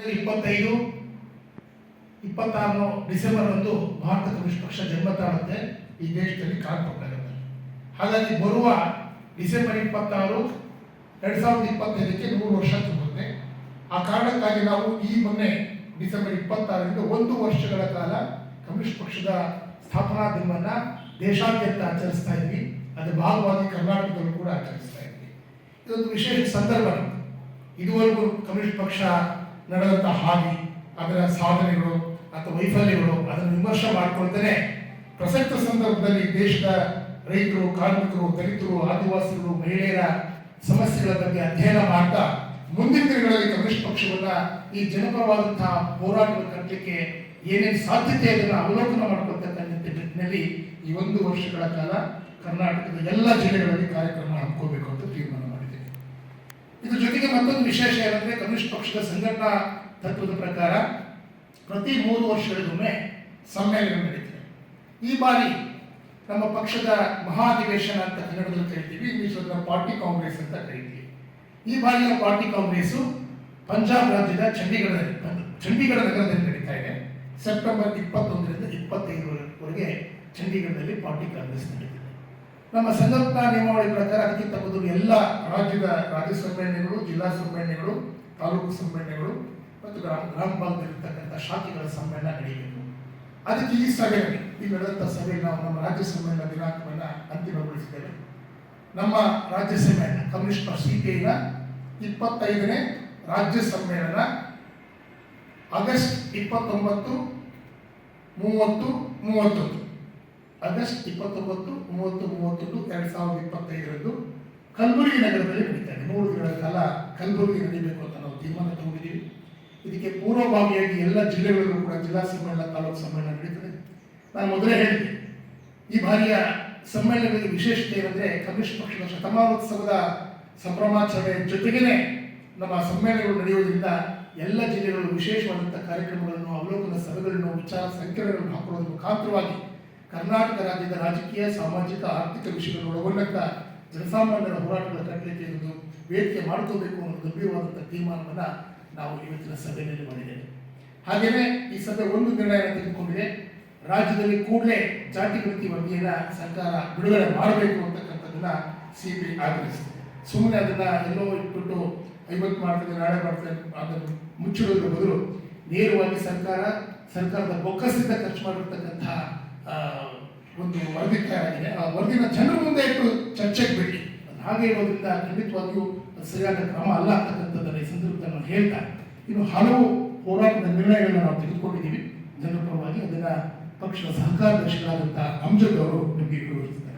ಇಪ್ಪತ್ತೈದು, ಇಪ್ಪತ್ತಾರು ಡಿಸೆಂಬರ್ ಒಂದು ಭಾರತ ಕಮ್ಯುನಿಸ್ಟ್ ಪಕ್ಷ ಜನ್ಮ ತಾಳುತ್ತೆ, ಈ ದೇಶದಲ್ಲಿ ಕಾಲ್ಪಟ್ಟಾಗುತ್ತೆ ಹಾಗಾಗಿ ಬರುವ ಡಿಸೆಂಬರ್ ಇಪ್ಪತ್ತಾರು, ಎರಡ್ ಸಾವಿರದ ಇಪ್ಪತ್ತೈದಕ್ಕೆ ನೂರು ವರ್ಷ ತುಂಬುತ್ತೆ. ಆ ಕಾರಣಕ್ಕಾಗಿ ನಾವು ಈ ಮೊನ್ನೆ ಡಿಸೆಂಬರ್ ಇಪ್ಪತ್ತಾರರಿಂದ ಒಂದು ವರ್ಷಗಳ ಕಾಲ ಕಮ್ಯುನಿಸ್ಟ್ ಪಕ್ಷದ ಸ್ಥಾಪನಾ ದಿನವನ್ನ ದೇಶಾದ್ಯಂತ ಆಚರಿಸ್ತಾ ಇದ್ವಿ. ಅದರ ಭಾಗವಾಗಿ ಕರ್ನಾಟಕದಲ್ಲೂ ಕೂಡ ಆಚರಿಸ್ತಾ ಇದ್ವಿ. ಇದೊಂದು ವಿಶೇಷ ಸಂದರ್ಭ ಇದುವರೆಗೂ ಕಮ್ಯುನಿಸ್ಟ್ ಪಕ್ಷ ನಡೆದಂತ ಹಾದಿ ಅದರ ಸಾಧನೆಗಳು ಅಥವಾ ವೈಫಲ್ಯಗಳು ಅದನ್ನು ವಿಮರ್ಶೆ ಮಾಡ್ಕೊಳ್ತೇನೆ ಪ್ರಸಕ್ತ ಸಂದರ್ಭದಲ್ಲಿ ದೇಶದ ರೈತರು, ಕಾರ್ಮಿಕರು, ದಲಿತರು, ಆದಿವಾಸಿಗಳು, ಮಹಿಳೆಯರ ಸಮಸ್ಯೆಗಳ ಬಗ್ಗೆ ಅಧ್ಯಯನ ಮಾಡ್ತಾ ಮುಂದಿನ ದಿನಗಳಲ್ಲಿ ಕಮ್ಯುನಿಸ್ಟ್ ಪಕ್ಷವನ್ನ ಈ ಜನಪರವಾದಂತಹ ಹೋರಾಟದ ಕಟ್ಟಲಿಕ್ಕೆ ಏನೇನು ಸಾಧ್ಯತೆ ಅದನ್ನು ಅವಲೋಕನ ಮಾಡ್ಕೊಳ್ತಕ್ಕಂಥ ನಿಟ್ಟಿನಲ್ಲಿ ಈ ಒಂದು ವರ್ಷಗಳ ಕಾಲ ಕರ್ನಾಟಕದ ಎಲ್ಲ ಜಿಲ್ಲೆಗಳಲ್ಲಿ ಕಾರ್ಯಕ್ರಮ ಹಮ್ಮಿಕೋಬೇಕು ಅಂತ ತೀರ್ಮಾನ ಇದ್ರ ಜೊತೆಗೆ ಮತ್ತೊಂದು ವಿಶೇಷ ಏನಂದ್ರೆ ಕಮ್ಯುನಿಸ್ಟ್ ಪಕ್ಷದ ಸಂಘಟನಾ ತತ್ವದ ಪ್ರಕಾರ ಪ್ರತಿ ಮೂರು ವರ್ಷಗಳಿಗೊಮ್ಮೆ ಸಮ್ಮೇಳನ ನಡೀತದೆ. ಈ ಬಾರಿ ನಮ್ಮ ಪಕ್ಷದ ಮಹಾಧಿವೇಶನ ಅಂತ ಕನ್ನಡದಲ್ಲಿ ಕರಿತೀವಿ ಇಂಗ್ಲೀಷ್ ಪಾರ್ಟಿ ಕಾಂಗ್ರೆಸ್ ಅಂತ ಕರಿತೀವಿ. ಈ ಬಾರಿಯ ಪಾರ್ಟಿ ಕಾಂಗ್ರೆಸ್ ಪಂಜಾಬ್ ರಾಜ್ಯದ ಚಂಡೀಗಢದಲ್ಲಿ ಚಂಡೀಗಢ ನಗರದಲ್ಲಿ ನಡೀತಾ ಇದೆ. ಸೆಪ್ಟೆಂಬರ್ ಇಪ್ಪತ್ತೊಂದರಿಂದ ಇಪ್ಪತ್ತೈದರವರೆಗೆ ಚಂಡೀಗಢದಲ್ಲಿ ಪಾರ್ಟಿ ಕಾಂಗ್ರೆಸ್ ನಡೀತಿದೆ. ನಮ್ಮ ಸಂಘಟನಾ ನಿಯಮಾವಳಿ ಪ್ರಕಾರ ಅದಕ್ಕಿಂತ ಮೊದಲು ಎಲ್ಲ ರಾಜ್ಯದ ರಾಜ್ಯ ಸಮ್ಮೇಳನಗಳು, ಜಿಲ್ಲಾ ಸಮ್ಮೇಳನಗಳು, ತಾಲೂಕು ಸಮ್ಮೇಳನಗಳು ಮತ್ತು ಗ್ರಾಮ ಗ್ರಾಮ ಭಾಗದಲ್ಲಿರ್ತಕ್ಕಂಥ ಶಾಖೆಗಳ ಸಮ್ಮೇಳನ ನಡೆಯಬೇಕು. ಅದಕ್ಕೆ ಈ ಸಭೆಯಲ್ಲಿ ಈ ನಡೆದಂಥ ಸಭೆ ನಾವು ನಮ್ಮ ರಾಜ್ಯ ಸಮ್ಮೇಳನ ದಿನಾಂಕವನ್ನು ಅಂತಿಮಗೊಳಿಸಿದ್ದೇವೆ. ನಮ್ಮ ರಾಜ್ಯ ಸಮ್ಮೇಳನ, ಕಮ್ಯುನಿಸ್ಟ್ ಸಿಪಿಐನ ಇಪ್ಪತ್ತೈದನೇ ರಾಜ್ಯ ಸಮ್ಮೇಳನ ಆಗಸ್ಟ್ ಇಪ್ಪತ್ತೊಂಬತ್ತು, ಮೂವತ್ತು, ಮೂವತ್ತೊಂದು. ಆಗಸ್ಟ್ ಇಪ್ಪತ್ತೊಂಬತ್ತು, ಮೂವತ್ತು, ಮೂವತ್ತೊಂದು, ಎರಡು ಸಾವಿರದ ಇಪ್ಪತ್ತೈದರಂದು ಕಲಬುರಗಿ ನಗರದಲ್ಲಿ ನಡೀತಾರೆ ಮೂರು ದಿನಗಳ ಕಾಲ ಕಲಬುರಗಿ ನಡೀಬೇಕು ಅಂತ ನಾವು ತೀರ್ಮಾನ ತಗೊಂಡಿದ್ದೀವಿ. ಇದಕ್ಕೆ ಪೂರ್ವಭಾವಿಯಾಗಿ ಎಲ್ಲ ಜಿಲ್ಲೆಗಳಿಗೂ ಕೂಡ ಜಿಲ್ಲಾ ಸಮ್ಮೇಳನ, ತಾಲೂಕು ಸಮ್ಮೇಳನ ನಡೀತದೆ. ನಾನು ಮೊದಲೇ ಹೇಳಿದೆ ಈ ಬಾರಿಯ ಸಮ್ಮೇಳನದಲ್ಲಿ ವಿಶೇಷತೆ ಏನಂದ್ರೆ ಕಮ್ಯುನಿಸ್ಟ್ ಪಕ್ಷದ ಶತಮಾನೋತ್ಸವದ ಸಂಭ್ರಮಾಚರಣೆ ಜೊತೆಗೇನೆ ನಮ್ಮ ಸಮ್ಮೇಳನಗಳು ನಡೆಯುವುದರಿಂದ ಎಲ್ಲ ಜಿಲ್ಲೆಗಳು ವಿಶೇಷವಾದಂಥ ಕಾರ್ಯಕ್ರಮಗಳನ್ನು, ಅವಲೋಕನ ಸಭೆಗಳನ್ನು, ವಿಚಾರ ಸಂಕೀರ್ಣಗಳನ್ನು ಹಾಕುವುದರ ಮುಖಾಂತರವಾಗಿ ಕರ್ನಾಟಕ ರಾಜ್ಯದ ರಾಜಕೀಯ, ಸಾಮಾಜಿಕ, ಆರ್ಥಿಕ ವಿಷಯಗಳನ್ನು ಒಳಗೊಂಡಂತ ಜನಸಾಮಾನ್ಯರ ಹೋರಾಟಗಳ ಕಟ್ಟಲಿಕ್ಕೆ ಒಂದು ವೇದಿಕೆ ಮಾಡ್ಕೋಬೇಕು ಅನ್ನೋ ಗಂಭೀರವಾದಂಥ ತೀರ್ಮಾನವನ್ನು ನಾವು ಇವತ್ತಿನ ಸಭೆಯಲ್ಲಿ ಮಾಡಿದ್ದೇವೆ. ಹಾಗೆಯೇ ಈ ಸಭೆ ಒಂದು ನಿರ್ಣಯ ತೆಗೆದುಕೊಂಡಿದೆ. ರಾಜ್ಯದಲ್ಲಿ ಕೂಡಲೇ ಜಾತಿ ವೃತ್ತಿ ವರದಿಯನ್ನ ಸರ್ಕಾರ ಬಿಡುಗಡೆ ಮಾಡಬೇಕು ಅಂತಕ್ಕಂಥದ್ದನ್ನ ಸಿ ಪಿ ಆಗ್ರಹಿಸಿದೆ. ಸುಮ್ಮನೆ ಅದನ್ನು ಎಲ್ಲೋ ಇಟ್ಬಿಟ್ಟು ಐವತ್ತು ಮಾಡ್ತದೆ, ನಾಳೆ ಮಾಡ್ತದೆ ಅದನ್ನು ಮುಚ್ಚಿಡೋದ್ರ ಬದಲು ನೇರವಾಗಿ ಸರ್ಕಾರ, ಸರ್ಕಾರದ ಬೊಕ್ಕಸದಿಂದ ಖರ್ಚು ಮಾಡಿರ್ತಕ್ಕಂತಹ ಒಂದು ವರದಿ ತಯಾರಾಗಿದೆ ಆ ವರದಿನ ಜನರ ಮುಂದೆ ಇಟ್ಟು ಚರ್ಚೆಗೆ ಬಿಡಿ. ಹಾಗೆ ಇರೋದ್ರಿಂದ ಖಂಡಿತವಾಗಿಯೂ ಸರಿಯಾದ ಕ್ರಮ ಅಲ್ಲ ಅಂತಕ್ಕಂಥದ್ದನ್ನು ಈ ಸಂದರ್ಭದಲ್ಲಿ ನಾನು ಹೇಳ್ತಾ ಇನ್ನು ಹಲವು ಹೋರಾಟದ ನಿರ್ಣಯಗಳನ್ನು ನಾವು ತೆಗೆದುಕೊಂಡಿದ್ದೀವಿ. ಜನರ ಪರವಾಗಿ ಅದನ್ನ ಪಕ್ಷದ ಸಹಕಾರದರ್ಶಿಗಳಾದಂತಹ ಅಂಜದ್ ಅವರು ನಿಮಗೆ ವಿವರಿಸ್ತಾರೆ.